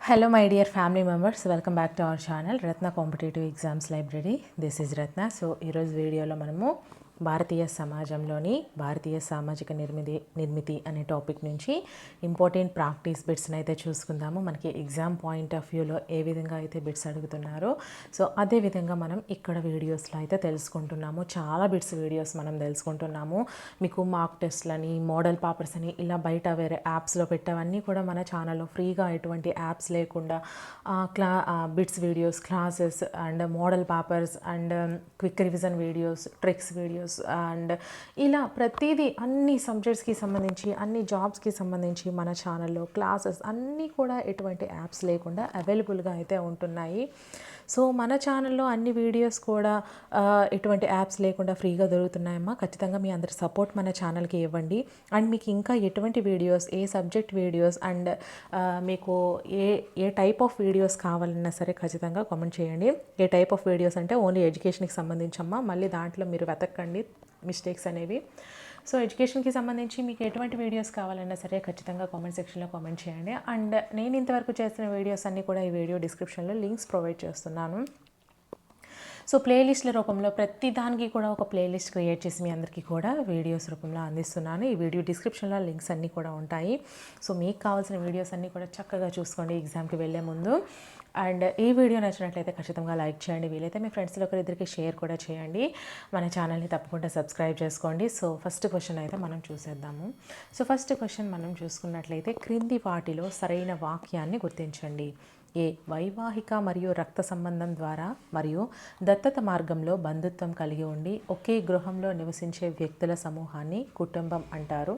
Hello my dear family members welcome back to our channel Ratna competitive exams library this is Ratna so ఈరోజు వీడియోలో మనము భారతీయ సమాజంలోని భారతీయ సామాజిక నిర్మితి నిర్మితి అనే టాపిక్ నుంచి ఇంపార్టెంట్ ప్రాక్టీస్ బిట్స్ని అయితే చూసుకుందాము. మనకి ఎగ్జామ్ పాయింట్ ఆఫ్ వ్యూలో ఏ విధంగా అయితే బిట్స్ అడుగుతున్నారో. సో అదే విధంగా మనం ఇక్కడ వీడియోస్లో అయితే తెలుసుకుంటున్నాము. చాలా బిట్స్ వీడియోస్ మనం తెలుసుకుంటున్నాము. మీకు మార్క్ టెస్ట్లని మోడల్ పేపర్స్ అని ఇలా బయట వేరే యాప్స్లో పెట్టవన్నీ కూడా మన ఛానల్లో ఫ్రీగా ఎటువంటి యాప్స్ లేకుండా క్లా bits videos classes and model papers and quick revision videos tricks videos and ఇలా ప్రతిదీ అన్ని సబ్జెక్ట్స్కి సంబంధించి అన్ని జాబ్స్కి సంబంధించి మన ఛానల్లో క్లాసెస్ అన్నీ కూడా ఎటువంటి యాప్స్ లేకుండా అవైలబుల్గా అయితే ఉంటున్నాయి. సో మన ఛానల్లో అన్ని వీడియోస్ కూడా ఎటువంటి యాప్స్ లేకుండా ఫ్రీగా దొరుకుతున్నాయమ్మా. ఖచ్చితంగా మీ అందరి సపోర్ట్ మన ఛానల్కి ఇవ్వండి. అండ్ మీకు ఇంకా ఎటువంటి వీడియోస్ ఏ సబ్జెక్ట్ వీడియోస్ అండ్ మీకు ఏ ఏ టైప్ ఆఫ్ వీడియోస్ కావాలన్నా సరే ఖచ్చితంగా కామెంట్ చేయండి. ఏ టైప్ ఆఫ్ వీడియోస్ అంటే ఓన్లీ ఎడ్యుకేషన్కి సంబంధించమ్మా. మళ్ళీ దాంట్లో మీరు వెతకండి మిస్టేక్స్ అనేవి. సో ఎడ్యుకేషన్కి సంబంధించి మీకు ఎటువంటి వీడియోస్ కావాలన్నా సరే ఖచ్చితంగా కామెంట్ సెక్షన్లో కామెంట్ చేయండి. అండ్ నేను ఇంతవరకు చేసిన వీడియోస్ అన్నీ కూడా ఈ వీడియో డిస్క్రిప్షన్లో లింక్స్ ప్రొవైడ్ చేస్తున్నాను. సో ప్లేలిస్ట్ల రూపంలో ప్రతి దానికి కూడా ఒక ప్లేలిస్ట్ క్రియేట్ చేసి మీ అందరికీ కూడా వీడియోస్ రూపంలో అందిస్తున్నాను. ఈ వీడియో డిస్క్రిప్షన్లో లింక్స్ అన్నీ కూడా ఉంటాయి. సో మీకు కావాల్సిన వీడియోస్ అన్నీ కూడా చక్కగా చూసుకోండి ఎగ్జామ్కి వెళ్ళే ముందు. అండ్ ఈ వీడియో నచ్చినట్లయితే ఖచ్చితంగా లైక్ చేయండి. వీలైతే మీ ఫ్రెండ్స్లో ఒకరిద్దరికి షేర్ కూడా చేయండి. మన ఛానల్ని తప్పకుండా సబ్స్క్రైబ్ చేసుకోండి. సో ఫస్ట్ క్వశ్చన్ అయితే మనం చూసేద్దాము. సో ఫస్ట్ క్వశ్చన్ మనం చూసుకున్నట్లయితే క్రింది వాటిలో సరైన వాక్యాన్ని గుర్తించండి. ఏ వైవాహిక మరియు రక్త సంబంధం ద్వారా మరియు దత్తత మార్గంలో బంధుత్వం కలిగి ఉండి ఒకే గృహంలో నివసించే వ్యక్తుల సమూహాన్ని కుటుంబం అంటారు.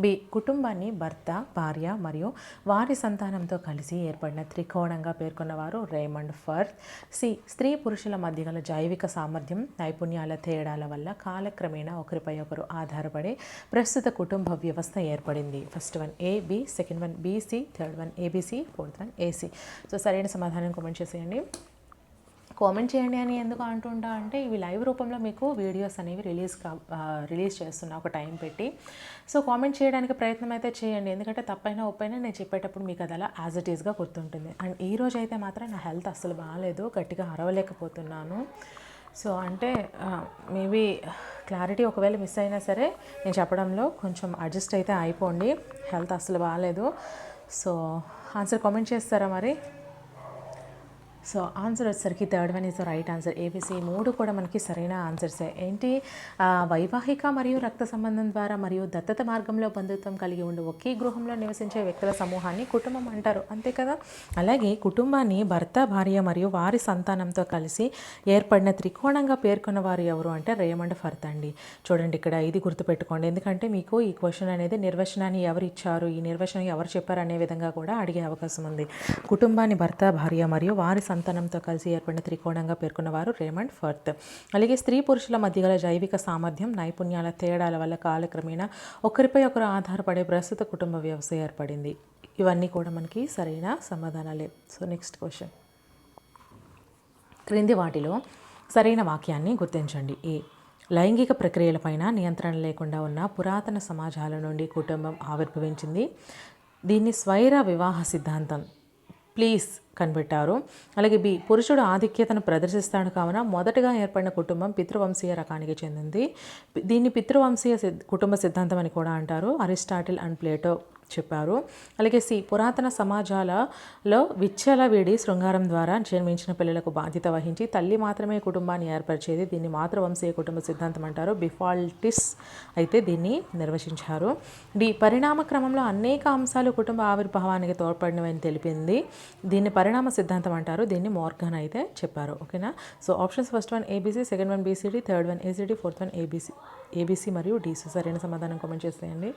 బి కుటుంబాన్ని భర్త భార్య మరియు వారి సంతానంతో కలిసి ఏర్పడిన త్రికోణంగా పేర్కొన్నవారు రేమండ్ ఫర్త్. సి స్త్రీ పురుషుల మధ్య గల జైవిక సామర్థ్యం నైపుణ్యాల తేడాల వల్ల కాలక్రమేణా ఒకరిపై ఒకరు ఆధారపడే ప్రస్తుత కుటుంబ వ్యవస్థ ఏర్పడింది. First one A B second one BC third one ABC fourth one AC so సరైన సమాధానం కామెంట్ చేసేయండి. కామెంట్ చేయండి అని ఎందుకు అంటుంటా అంటే ఇవి లైవ్ రూపంలో మీకు వీడియోస్ అనేవి రిలీజ్ కా రిలీజ్ చేస్తున్నా ఒక టైం పెట్టి. సో కామెంట్ చేయడానికి ప్రయత్నం అయితే చేయండి. ఎందుకంటే తప్పైనా ఒప్పైనా నేను చెప్పేటప్పుడు మీకు అది అలా యాజ్ ఇట్ ఈస్గా గుర్తుంటుంది. అండ్ ఈ రోజు అయితే మాత్రం నా హెల్త్ అస్సలు బాగాలేదు గట్టిగా అరవలేకపోతున్నాను. సో అంటే మేబీ క్లారిటీ ఒకవేళ మిస్ అయినా సరే నేను చెప్పడంలో కొంచెం అడ్జస్ట్ అయితే అయిపోండి. హెల్త్ అస్సలు బాగాలేదు సో ఆన్సర్ కామెంట్ చేస్తారా మరి? సో ఆన్సర్ వచ్చేసరికి third one is the right answer ABC మూడు కూడా మనకి సరైన ఆన్సర్సే ఏంటి? వైవాహిక మరియు రక్త సంబంధం ద్వారా మరియు దత్తత మార్గంలో బంధుత్వం కలిగి ఉండి ఒకే గృహంలో నివసించే వ్యక్తుల సమూహాన్ని కుటుంబం అంటారు. అంతే కదా? అలాగే కుటుంబాన్ని భర్త భార్య మరియు వారి సంతానంతో కలిసి ఏర్పడిన త్రికోణంగా పేర్కొన్న వారు ఎవరు అంటే రేమండ్ ఫర్త్ అండి. చూడండి ఇక్కడ ఇది గుర్తుపెట్టుకోండి. ఎందుకంటే మీకు ఈ క్వశ్చన్ అనేది నిర్వచనాన్ని ఎవరు ఇచ్చారు ఈ నిర్వచనం ఎవరు చెప్పారు అనే విధంగా కూడా అడిగే అవకాశం ఉంది. కుటుంబాన్ని భర్త భార్య మరియు వారి సంతానంతో కలిసి ఏర్పడిన త్రికోణంగా పేర్కొన్నవారు రేమండ్ ఫర్త్. అలాగే స్త్రీ పురుషుల మధ్య గల జైవిక సామర్థ్యం నైపుణ్యాల తేడాల వల్ల కాలక్రమేణా ఒకరిపై ఒకరు ఆధారపడే ప్రస్తుత కుటుంబ వ్యవస్థ ఏర్పడింది. ఇవన్నీ కూడా మనకి సరైన సమాధానాలే. So next question. క్రింది వాటిలో సరైన వాక్యాన్ని గుర్తించండి. ఏ. లైంగిక ప్రక్రియలపైన నియంత్రణ లేకుండా ఉన్న పురాతన సమాజాల నుండి కుటుంబం ఆవిర్భవించింది. దీన్ని స్వైర వివాహ సిద్ధాంతం. ప్లీజ్ కనిపెట్టారు. అలాగే బి పురుషుడు ఆధిక్యతను ప్రదర్శిస్తాడు కావున మొదటగా ఏర్పడిన కుటుంబం పితృవంశీయ రకానికి చెందింది. దీన్ని పితృవంశీయ సిద్ కుటుంబ సిద్ధాంతం అని కూడా అంటారు. అరిస్టాటిల్ అండ్ ప్లేటో చెప్పారు. అలాగే సి పురాతన సమాజాలలో విచ్చలవిడి శృంగారం ద్వారా జన్మించిన పిల్లలకు బాధ్యత వహించి తల్లి మాత్రమే కుటుంబాన్ని ఏర్పరిచేది దీన్ని మాతృవంశీయ కుటుంబ సిద్ధాంతం అంటారు. బిఫాల్టిస్ అయితే దీన్ని నిర్వచించారు. డి పరిణామ క్రమంలో అనేక అంశాలు కుటుంబ ఆవిర్భావానికి తోడ్పడినవని తెలిపింది. దీన్ని పరిణామ సిద్ధాంతం అంటారు. దీన్ని మోర్గన్ అయితే చెప్పారు. ఓకేనా? So options first one ABC second one BCD third one ACD fourth one ABC ABC మరియు డీసీ సరైన సమాధానం కామెంట్ చేసేయండి.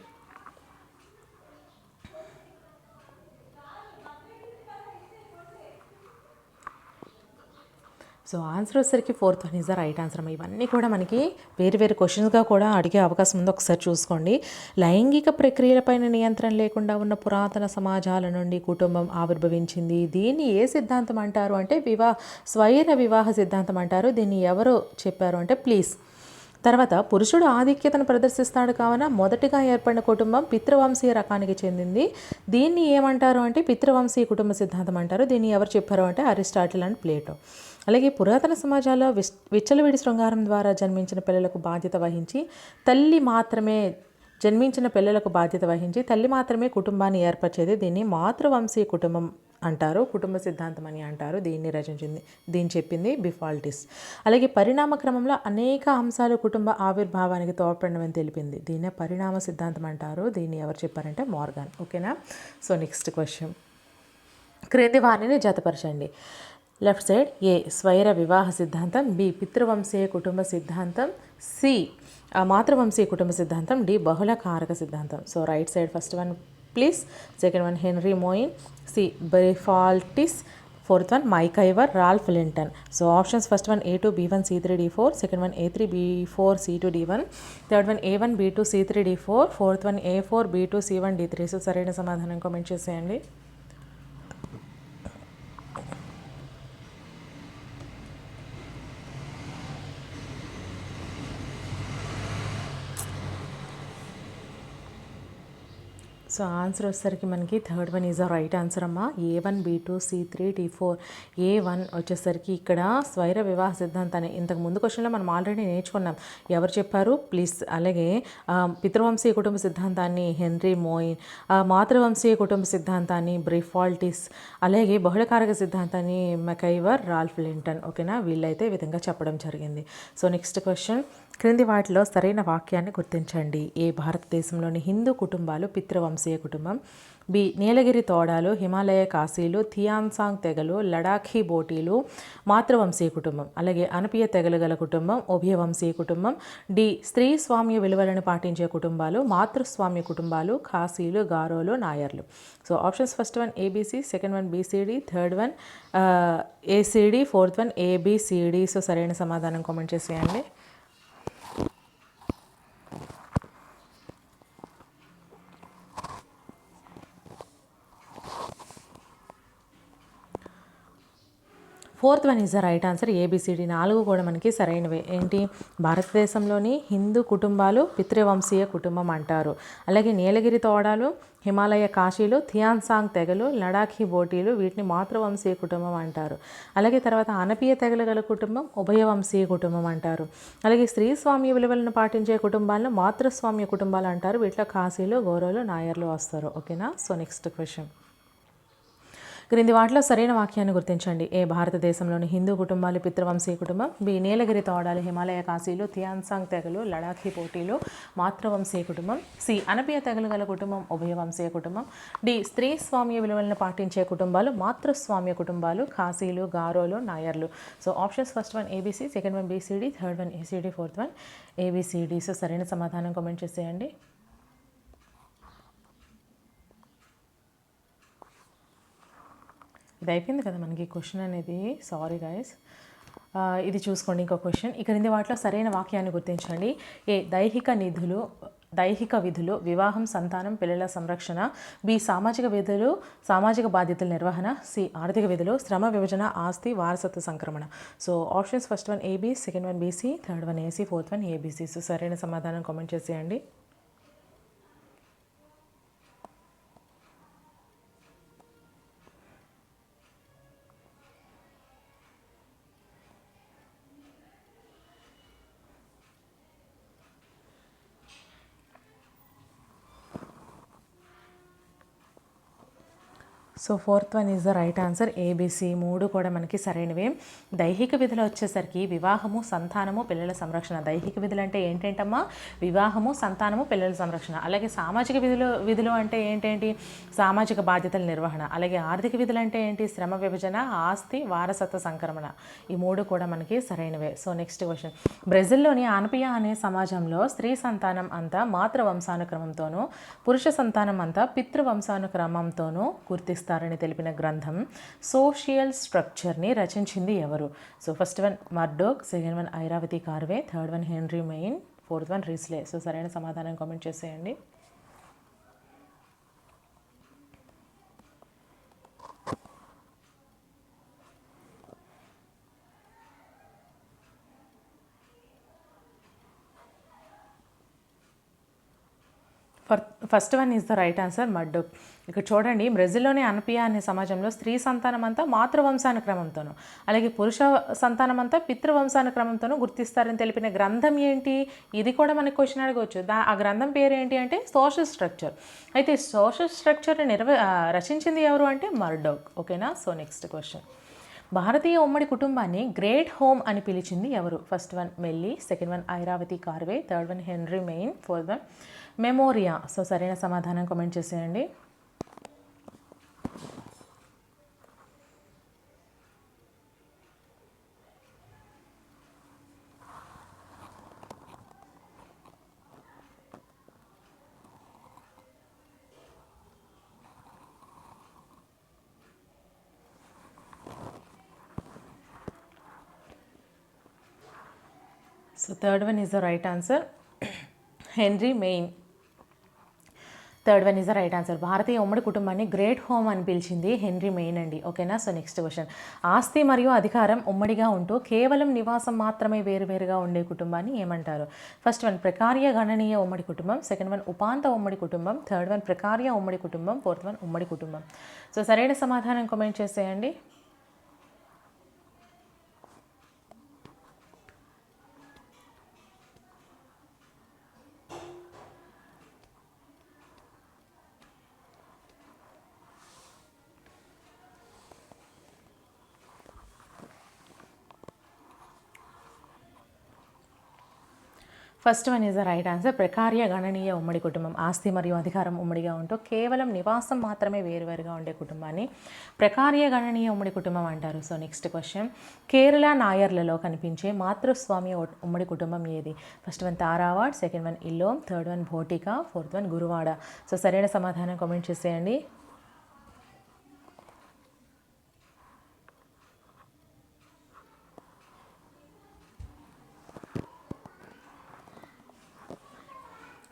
సో ఆన్సర్ వచ్చేసరికి fourth one is the right answer అమ్మ. ఇవన్నీ కూడా మనకి వేరు వేరు క్వశ్చన్స్గా కూడా అడిగే అవకాశం ఉంది. ఒకసారి చూసుకోండి. లైంగిక ప్రక్రియలపైన నియంత్రణ లేకుండా ఉన్న పురాతన సమాజాల నుండి కుటుంబం ఆవిర్భవించింది. దీన్ని ఏ సిద్ధాంతం అంటారు అంటే వివాహ స్వైర వివాహ సిద్ధాంతం అంటారు. దీన్ని ఎవరు చెప్పారు అంటే ప్లీజ్ తర్వాత పురుషుడు ఆధిక్యతను ప్రదర్శిస్తాడు కావున మొదటిగా ఏర్పడిన కుటుంబం పితృవంశీయ రకానికి చెందింది. దీన్ని ఏమంటారు అంటే పితృవంశీయ కుటుంబ సిద్ధాంతం అంటారు. దీన్ని ఎవరు చెప్పారు అంటే అరిస్టాటిల్ అండ్ ప్లేటో. అలాగే పురాతన సమాజాల్లో విస్ విచ్చలవిడి శృంగారం ద్వారా జన్మించిన పిల్లలకు బాధ్యత వహించి తల్లి మాత్రమే జన్మించిన పిల్లలకు బాధ్యత వహించి తల్లి మాత్రమే కుటుంబాన్ని ఏర్పరిచేది దీన్ని మాతృవంశీయ కుటుంబం అంటారు. కుటుంబ సిద్ధాంతం అని అంటారు. దీన్ని రచించింది దీన్ని చెప్పింది బిఫాల్టిస్. అలాగే పరిణామ క్రమంలో అనేక అంశాలు కుటుంబ ఆవిర్భావానికి తోడ్పడమని తెలిపింది. దీన్నే పరిణామ సిద్ధాంతం అంటారు. దీన్ని ఎవరు చెప్పారంటే మార్గాన్. ఓకేనా? So next question. క్రింది వారిని జతపరచండి. లెఫ్ట్ సైడ్ ఏ స్వైర వివాహ సిద్ధాంతం బి పితృవంశీయ కుటుంబ సిద్ధాంతం సి మాతృవంశీయ కుటుంబ సిద్ధాంతం డి బహుళ కారక సిద్ధాంతం. So right side first one please. Second one Henry Maine. C బ్రిఫాల్టిస్. Fourth one MacIver Ralph Linton. So options first one A two B one C three D four. Second one A three B four C two D one. Third one A one B two C three D four. Fourth one A four B two C one D three. So సరైన సమాధానం comment చేసేయండి. So answer వచ్చేసరికి మనకి third one is a right answer అమ్మా. A one B two C three D four A one వచ్చేసరికి ఇక్కడ స్వైర వివాహ సిద్ధాంతాన్ని ఇంతకు ముందు క్వశ్చన్లో మనం ఆల్రెడీ నేర్చుకున్నాం. ఎవరు చెప్పారు? ప్లీజ్. అలాగే పితృవంశీయ కుటుంబ సిద్ధాంతాన్ని హెన్రీ మోయిన్ మాతృవంశీయ కుటుంబ సిద్ధాంతాన్ని బ్రిఫాల్టిస్ అలాగే బహుళకారక సిద్ధాంతాన్ని మెకైవర్ రాల్ఫ్ లింటన్. ఓకేనా? వీళ్ళైతే ఈ విధంగా చెప్పడం జరిగింది. So next question. క్రింది వాటిలో సరైన వాక్యాన్ని గుర్తించండి. ఏ భారతదేశంలోని హిందూ కుటుంబాలు పితృవంశీయ కుటుంబం. బి. నీలగిరి తోడాలు హిమాలయ కాశీలు థియాన్సాంగ్ తెగలు లడాఖీ బోటీలు మాతృవంశీయ కుటుంబం. అలాగే అనపీయ తెగలు గల కుటుంబం ఉభయవంశీయ కుటుంబం. డి. స్త్రీ స్వామ్య విలువలను పాటించే కుటుంబాలు మాతృస్వామ్య కుటుంబాలు ఖాసీలు గారోలు నాయర్లు. So options first one ABC second one BCD third one ACD fourth one ABCD so సరైన సమాధానం కామెంట్ చేసేయండి. Fourth one is the right answer ABCD నాలుగు కూడా మనకి సరైనవే. ఏంటి? భారతదేశంలోని హిందూ కుటుంబాలు పితృవంశీయ కుటుంబం అంటారు. అలాగే నీలగిరి తోడాలు హిమాలయ కాశీలు థియాన్సాంగ్ తెగలు లడాఖీ బోటీలు వీటిని మాతృవంశీయ కుటుంబం అంటారు. అలాగే తర్వాత అనపీయ తెగలు గల కుటుంబం ఉభయవంశీయ కుటుంబం అంటారు. అలాగే స్త్రీ స్వామ్య విలువలను పాటించే కుటుంబాలను మాతృస్వామ్య కుటుంబాలు అంటారు. వీటిలో కాశీలు గౌరవులు నాయర్లు వస్తారు. ఓకేనా? So next question. క్రింది వాటిలో సరైన వాక్యాన్ని గుర్తించండి. ఏ భారతదేశంలోని హిందూ కుటుంబాలు పితృవంశీయ కుటుంబం బి నీలగిరి తోడాలు హిమాలయ కాశీలు థియాన్సాంగ్ తెగలు లడాఖీ పోటీలు మాతృవంశీయ కుటుంబం సి అనపీయ తెగలు గల కుటుంబం ఉభయవంశీయ కుటుంబం డి స్త్రీ స్వామ్య విలువలను పాటించే కుటుంబాలు మాతృస్వామ్య కుటుంబాలు కాశీలు గారోలు నాయర్లు. So options first one ABC second one BCD third one ACD fourth one ABCD so సరైన సమాధానం కామెంట్ చేసేయండి. ఇది అయిపోయింది కదా మనకి క్వశ్చన్ అనేది. సారీ గాయస్ ఇది చూసుకోండి ఇంకో క్వశ్చన్. ఇక్కడ వాటిలో సరైన వాక్యాన్ని గుర్తించండి. ఏ దైహిక నిధులు దైహిక విధులు వివాహం సంతానం పిల్లల సంరక్షణ బి సామాజిక విధులు సామాజిక బాధ్యతల నిర్వహణ సి ఆర్థిక విధులు శ్రమ విభజన ఆస్తి వారసత్వ సంక్రమణ. So options first one AB second one BC third one AC fourth one ABC so సరైన సమాధానం కామెంట్ చేసేయండి. So fourth one is the right answer ABC మూడు కూడా మనకి సరైనవే. దైహిక విధులు వచ్చేసరికి వివాహము సంతానము పిల్లల సంరక్షణ. దైహిక విధులు అంటే ఏంటంటమ్మా? వివాహము సంతానము పిల్లల సంరక్షణ. అలాగే సామాజిక విధులు విధులు అంటే ఏంటేంటి? సామాజిక బాధ్యతల నిర్వహణ. అలాగే ఆర్థిక విధులు అంటే ఏంటి? శ్రమ విభజన ఆస్తి వారసత్వ సంక్రమణ. ఈ మూడు కూడా మనకి సరైనవే. So next question. బ్రెజిల్లోని ఆనపియా అనే సమాజంలో స్త్రీ సంతానం అంతా మాతృ వంశానుక్రమంతోనూ పురుష సంతానం అంతా పితృవంశానుక్రమంతోనూ గుర్తిస్తారని తెలిపిన గ్రంథం సోషియల్ స్ట్రక్చర్ని రచించింది ఎవరు? So first one Murdock second one Iravati Karve third one Henry Maine fourth one Risley. So సరైన సమాధానం కామెంట్ చేసేయండి. First one is the right answer Murdock. ఇక్కడ చూడండి బ్రెజిల్లోని అనపియా అనే సమాజంలో స్త్రీ సంతానం అంతా మాతృవంశానుక్రమంతోనూ అలాగే పురుష సంతానం అంతా పితృవంశానుక్రమంతోనూ గుర్తిస్తారని తెలిపిన గ్రంథం ఏంటి? ఇది కూడా మనకి క్వశ్చన్ అడగవచ్చు. దా ఆ గ్రంథం పేరు ఏంటి అంటే సోషల్ స్ట్రక్చర్. అయితే సోషల్ స్ట్రక్చర్ని నిర్వ రచించింది ఎవరు అంటే మర్డోక్ ఓకేనా? So next question. భారతీయ ఉమ్మడి కుటుంబాన్ని గ్రేట్ హోమ్ అని పిలిచింది ఎవరు? ఫస్ట్ వన్ మెల్లి second one Iravati Karve third one Henry Maine fourth one మెమోరియా. So సరైన సమాధానం కామెంట్ చేసేయండి. So third one is the right answer Henry Maine third one is the right answer. భారతీయ ఉమ్మడి కుటుంబాన్ని great home అని పిలిచింది henry Maine అండి ఓకేనా? So next question. ఆస్తి మరియు అధికారం ఉమ్మడిగా ఉంటూ కేవలం నివాసం మాత్రమే వేరువేరుగా ఉండే కుటుంబాన్ని ఏమంటారు? ఫస్ట్ వన్ ప్రకార్య గణనీయ ఉమ్మడి కుటుంబం సెకండ్ వన్ ఉపాంత ఉమ్మడి కుటుంబం థర్డ్ వన్ ప్రకార్య ఉమ్మడి కుటుంబం ఫోర్త్ వన్ ఉమ్మడి కుటుంబం. సో సరైన సమాధానం కామెంట్ చేసేయండి. First one is the right answer. ప్రకార్య గణనీయ ఉమ్మడి కుటుంబం ఆస్తి మరియు అధికారం ఉమ్మడిగా ఉంటూ కేవలం నివాసం మాత్రమే వేరువేరుగా ఉండే కుటుంబాన్ని ప్రకార్య గణనీయ ఉమ్మడి కుటుంబం అంటారు. So next question. కేరళ నాయర్లలో కనిపించే మాతృస్వామి ఉమ్మడి కుటుంబం ఏది? First one Tharavad second one Illom third one భోటిక fourth one గురువాడ. సో సరైన సమాధానం కామెంట్ చేసేయండి.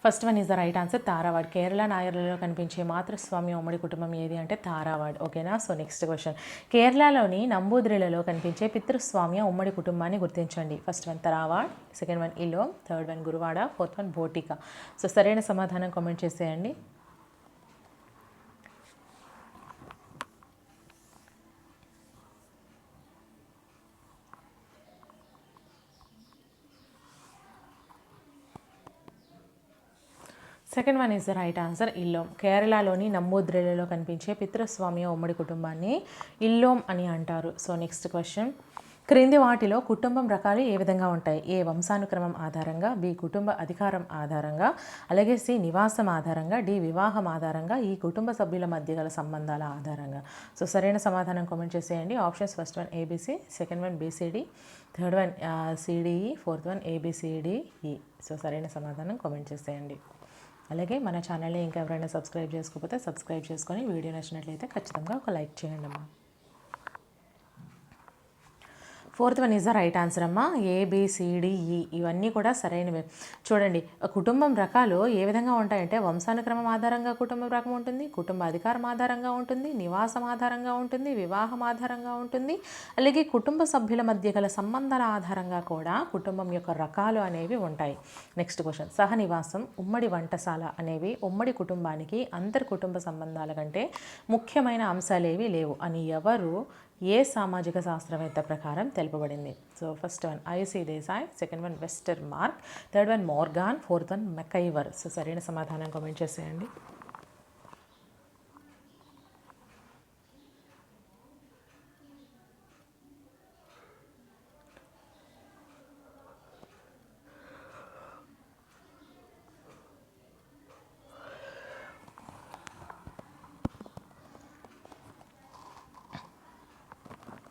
First one is the right answer Tharavad Kerala నాయర్లలో కనిపించే మాతృస్వామ్య ఉమ్మడి కుటుంబం ఏది అంటే తారావాడ్ ఓకేనా సో నెక్స్ట్ క్వశ్చన్ కేరళలోని నంబూద్రిలలో కనిపించే పితృస్వామ్య ఉమ్మడి కుటుంబాన్ని గుర్తించండి. First one tharavad second one ఇలో third one గురువాడ ఫోర్త్ వన్ భోటిక సో సరైన సమాధానం కామెంట్ చేసేయండి. Second one is the right answer illom కేరళలోని నమ్మూద్రిలలో కనిపించే పితృస్వామ్య ఉమ్మడి కుటుంబాన్ని ఇల్లోం అని అంటారు. సో నెక్స్ట్ క్వశ్చన్ క్రింది వాటిలో కుటుంబం రకాలు ఏ విధంగా ఉంటాయి? ఏ వంశానుక్రమం ఆధారంగా బి కుటుంబ అధికారం ఆధారంగా అలాగే సి నివాసం ఆధారంగా డి వివాహం ఆధారంగా ఈ కుటుంబ సభ్యుల మధ్య గల సంబంధాల ఆధారంగా. సో సరైన సమాధానం కామెంట్ చేసేయండి. Options first one A B C second one B C D third one C D E fourth one A B C D E so సరైన సమాధానం కామెంట్ చేసేయండి. అలాగే మన ఛానల్ని ఇంకా ఎవరైనా సబ్స్క్రైబ్ చేసుకోకపోతే సబ్స్క్రైబ్ చేసుకొని వీడియో నచ్చినట్లయితే ఖచ్చితంగా ఒక లైక్ చేయండి అమ్మా fourth one is the right answer అమ్మా. A B C D E ఇవన్నీ కూడా సరైనవే. చూడండి కుటుంబం రకాలు ఏ విధంగా ఉంటాయంటే వంశానుక్రమం ఆధారంగా కుటుంబం రకం ఉంటుంది కుటుంబ అధికారం ఆధారంగా ఉంటుంది నివాసం ఆధారంగా ఉంటుంది వివాహం ఆధారంగా ఉంటుంది. అలాగే కుటుంబ సభ్యుల మధ్య గల సంబంధాల ఆధారంగా కూడా కుటుంబం యొక్క రకాలు అనేవి ఉంటాయి. నెక్స్ట్ క్వశ్చన్ సహనివాసం ఉమ్మడి వంటశాల అనేవి ఉమ్మడి కుటుంబానికి అంతర్ కుటుంబ సంబంధాల కంటే ముఖ్యమైన అంశాలేవి లేవు. అని ఎవరు ఏ సామాజిక శాస్త్రవేత్త ప్రకారం తెలుపబడింది? So first one I C Desai second one Westermarck third one Morgan fourth one MacIver so సరైన సమాధానం కామెంట్ చేసేయండి.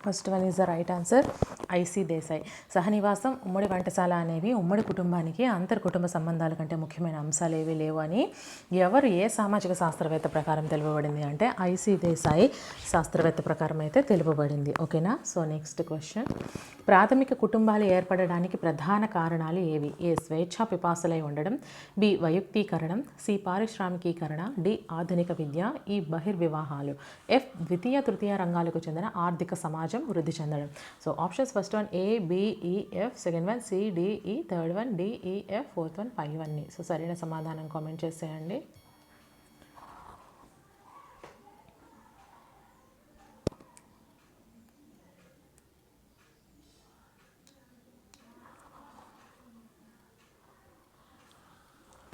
First one is the right answer I C Desai. సహనివాసం ఉమ్మడి వంటశాల అనేవి ఉమ్మడి కుటుంబానికి అంతర్ కుటుంబ సంబంధాల కంటే ముఖ్యమైన అంశాలు ఏవి లేవు అని ఎవరు ఏ సామాజిక శాస్త్రవేత్త ప్రకారం తెలుపబడింది అంటే ఐసీ దేశాయ్ శాస్త్రవేత్త ప్రకారం అయితే తెలుపబడింది. ఓకేనా? సో నెక్స్ట్ క్వశ్చన్ ప్రాథమిక కుటుంబాలు ఏర్పడడానికి ప్రధాన కారణాలు ఏవి? ఏ స్వేచ్ఛా పిపాసలై ఉండడం బి వయుక్తీకరణం సి పారిశ్రామికీకరణ డి ఆధునిక విద్య ఈ బహిర్వివాహాలు. ఎఫ్ ద్వితీయ తృతీయ రంగాలకు చెందిన ఆర్థిక సమాజం వృద్ధి చెందడం. So options first one A B E F second one C D E third one D E F fourth one five అన్ని సో సరైన సమాధానం కామెంట్ చేసేయండి.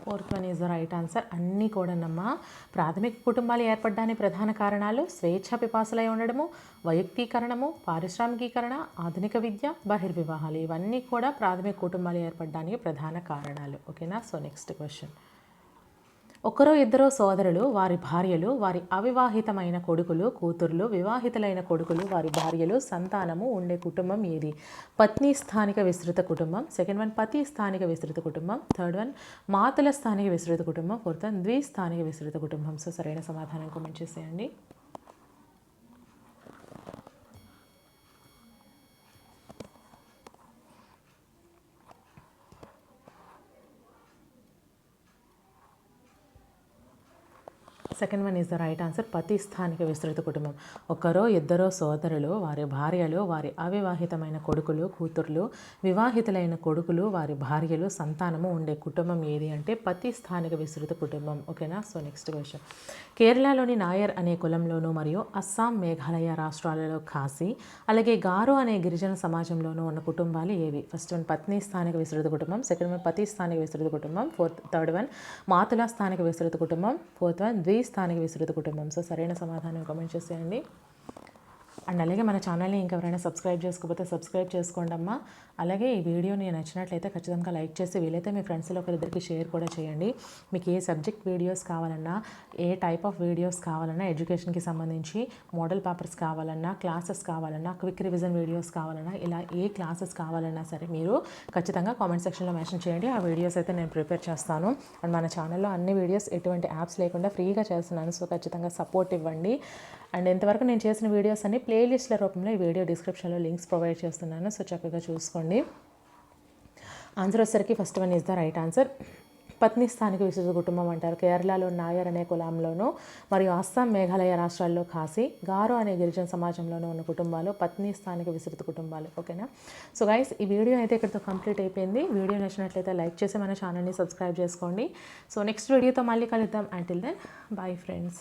Fourth one is the right answer. అన్నీ కూడానమ్మా ప్రాథమిక కుటుంబాలు ఏర్పడడానికి ప్రధాన కారణాలు స్వేచ్ఛ పిపాసులై ఉండడము వైయక్తీకరణము పారిశ్రామికీకరణ ఆధునిక విద్య బహిర్వివాహాలు. ఇవన్నీ కూడా ప్రాథమిక కుటుంబాలు ఏర్పడడానికి ప్రధాన కారణాలు. ఓకేనా? So next question. ఒకరో ఇద్దరో సోదరులు వారి భార్యలు వారి అవివాహితమైన కొడుకులు కూతుర్లు వివాహితులైన కొడుకులు వారి భార్యలు సంతానము ఉండే కుటుంబం ఏది? పత్ని స్థానిక విస్తృత కుటుంబం సెకండ్ వన్ పతి స్థానిక విస్తృత కుటుంబం థర్డ్ వన్ మాతల స్థానిక విస్తృత కుటుంబం ఫోర్త్ వన్ ద్విస్థానిక విస్తృత కుటుంబం. సో సరైన సమాధానం కామెంట్ చేసేయండి. Second one is the right answer పతి స్థానిక విస్తృత కుటుంబం. ఒకరో ఇద్దరో సోదరులు వారి భార్యలు వారి అవివాహితమైన కొడుకులు కూతుర్లు వివాహితులైన కొడుకులు వారి భార్యలు సంతానము ఉండే కుటుంబం ఏది అంటే పతి స్థానిక విస్తృత కుటుంబం. ఓకేనా సో నెక్స్ట్ క్వశ్చన్ కేరళలోని నాయర్ అనే కులంలోనూ మరియు అస్సాం మేఘాలయ రాష్ట్రాలలో ఖాసీ అలాగే గారో అనే గిరిజన సమాజంలోనూ ఉన్న కుటుంబాలు ఏవి? ఫస్ట్ వన్ పత్ని స్థానిక విస్తృత కుటుంబం. సెకండ్ వన్ పతి స్థానిక విస్తృత కుటుంబం. ఫోర్త్ థర్డ్ వన్ మాతుల స్థానిక విస్తృత కుటుంబం. ఫోర్త్ వన్ ద్వి స్థానిక విస్తృత కుటుంబం. సో సరైన సమాధానం కామెంట్ చేసేయండి. అండ్ అలాగే మన ఛానల్ని ఇంకెవరైనా సబ్స్క్రైబ్ చేసుకోకపోతే సబ్స్క్రైబ్ చేసుకోండి అమ్మా. అలాగే ఈ వీడియోని నచ్చినట్లయితే ఖచ్చితంగా లైక్ చేసి వీలైతే మీ ఫ్రెండ్స్లో ఒకరిద్దరికి షేర్ కూడా చేయండి. మీకు ఏ సబ్జెక్ట్ వీడియోస్ కావాలన్నా ఏ టైప్ ఆఫ్ వీడియోస్ కావాలన్నా ఎడ్యుకేషన్కి సంబంధించి మోడల్ పేపర్స్ కావాలన్నా క్లాసెస్ కావాలన్నా క్విక్ రివిజన్ వీడియోస్ కావాలన్నా ఇలా ఏ క్లాసెస్ కావాలన్నా సరే మీరు ఖచ్చితంగా కామెంట్ సెక్షన్లో మెన్షన్ చేయండి. ఆ వీడియోస్ అయితే నేను ప్రిపేర్ చేస్తాను. అండ్ మన ఛానల్లో అన్ని వీడియోస్ ఎటువంటి యాప్స్ లేకుండా ఫ్రీగా చేస్తున్నాను. సో ఖచ్చితంగా సపోర్ట్ ఇవ్వండి. అండ్ ఇంతవరకు నేను చేసిన వీడియోస్ అన్ని ప్లేలిస్ట్ల రూపంలో ఈ వీడియో డిస్క్రిప్షన్లో లింక్స్ ప్రొవైడ్ చేస్తున్నాను. సో చక్కగా చూసుకోండి. ఆన్సర్ వచ్చేసరికి first one is the right answer. పత్ని స్థానిక విశిష్ట కుటుంబం అంటారు. కేరళలో నాయర్ అనే కులంలోనూ మరియు అస్సాం మేఘాలయ రాష్ట్రాల్లో ఖాసీ గారో అనే గిరిజన సమాజంలోనూ ఉన్న కుటుంబాలు పత్ని స్థానిక విస్తృత కుటుంబాలు. ఓకేనా? సో గైస్ ఈ వీడియో అయితే ఇక్కడితో కంప్లీట్ అయిపోయింది. వీడియో నచ్చినట్లయితే లైక్ చేసి మన ఛానల్ని సబ్స్క్రైబ్ చేసుకోండి. సో నెక్స్ట్ వీడియోతో మళ్ళీ కలుద్దాం. Until then bye friends